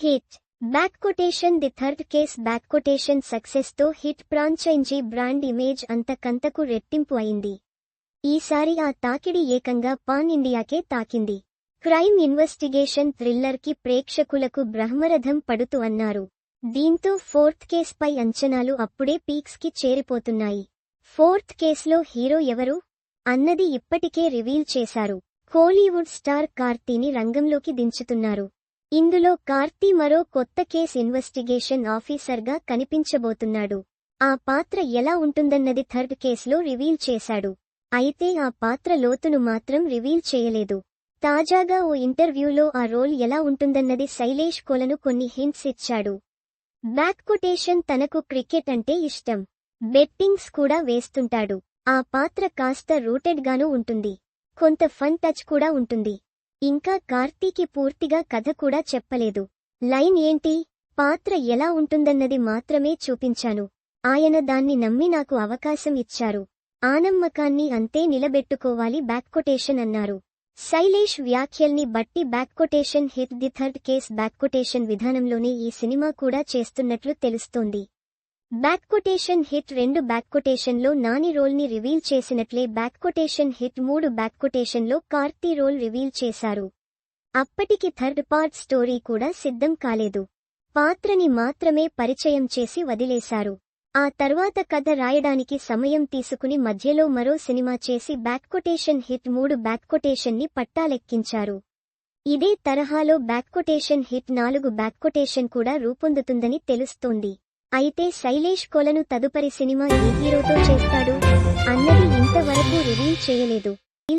Hit. Back quotation the third case. Back quotation సక్సెస్తో hit. Franchise brand image అంతకంతకు రెట్టింపు అయింది. ఈసారి ఆ తాకిడి ఏకంగా పాన్ ఇండియాకే తాకింది. క్రైమ్ ఇన్వెస్టిగేషన్ థ్రిల్లర్కి ప్రేక్షకులకు బ్రహ్మరథం పడుతూ అన్నారు. దీంతో ఫోర్త్ కేస్ పై అంచనాలు అప్పుడే పీక్స్కి చేరిపోతున్నాయి. ఫోర్త్ కేసులో హీరో ఎవరు? అన్నది ఇప్పటికే రివీల్ చేశారు. కోలీవుడ్ స్టార్ కార్తీని రంగంలోకి దించుతున్నారు. ఇందులో కార్తీ మరో కొత్త కేస్ ఇన్వెస్టిగేషన్ ఆఫీసర్గా కనిపించబోతున్నాడు. ఆ పాత్ర ఎలా ఉంటుందన్నది థర్డ్ కేసులో రివీల్ చేశాడు. అయితే ఆ పాత్ర లోతును మాత్రం రివీల్ చేయలేదు. తాజాగా ఓ ఇంటర్వ్యూలో ఆ రోల్ ఎలా ఉంటుందన్నది శైలేష్ కొలను కొన్ని హింట్స్ ఇచ్చాడు. బ్యాక్ కొటేషన్ తనకు క్రికెట్ అంటే ఇష్టం. బెట్టింగ్స్ కూడా వేస్తుంటాడు. ఆ పాత్ర కాస్త రూటెడ్గానూ ఉంటుంది. కొంత ఫన్ టచ్ కూడా ఉంటుంది. ఇంకా కార్తీకి పూర్తిగా కథ కూడా చెప్పలేదు. లైన్ ఏంటి? పాత్ర ఎలా ఉంటుందన్నది మాత్రమే చూపించాను. ఆయన దాన్ని నమ్మి నాకు అవకాశం ఇచ్చారు. ఆనమ్మకాన్ని అంతే నిలబెట్టుకోవాలి బ్యాక్కొటేషన్ అన్నారు. శైలేష్ వ్యాఖ్యల్ని బట్టి back quotation hit hit the third case back quotation విధానంలోనే ఈ సినిమా కూడా చేస్తున్నట్లు తెలుస్తోంది. బ్యాక్ కొటేషన్ హిట్ రెండు బ్యాక్ కొటేషన్లో నాని రోల్ని రివీల్ చేసినట్లే బ్యాక్ కొటేషన్ హిట్ మూడు బ్యాక్ కొటేషన్లో కార్తీ రోల్ రివీల్ చేశారు. అప్పటికి థర్డ్ పార్ట్ స్టోరీ కూడా సిద్ధం కాలేదు. పాత్రని మాత్రమే పరిచయం చేసి వదిలేశారు. ఆ తర్వాత కథ రాయడానికి సమయం తీసుకుని మధ్యలో మరో సినిమా చేసి బ్యాక్ కొటేషన్ హిట్ మూడు బ్యాక్ కొటేషన్ని పట్టాలెక్కించారు. ఇదే తరహాలో బ్యాక్ కొటేషన్ హిట్ నాలుగు బ్యాక్ కొటేషన్ కూడా రూపొందుతుందని తెలుస్తోంది. అయితే శైలేష్ కొలను తదుపరి సినిమా ఏ హీరోతో చేస్తాడు అన్నది ఇంతవరకు రివీల్ చేయలేదు.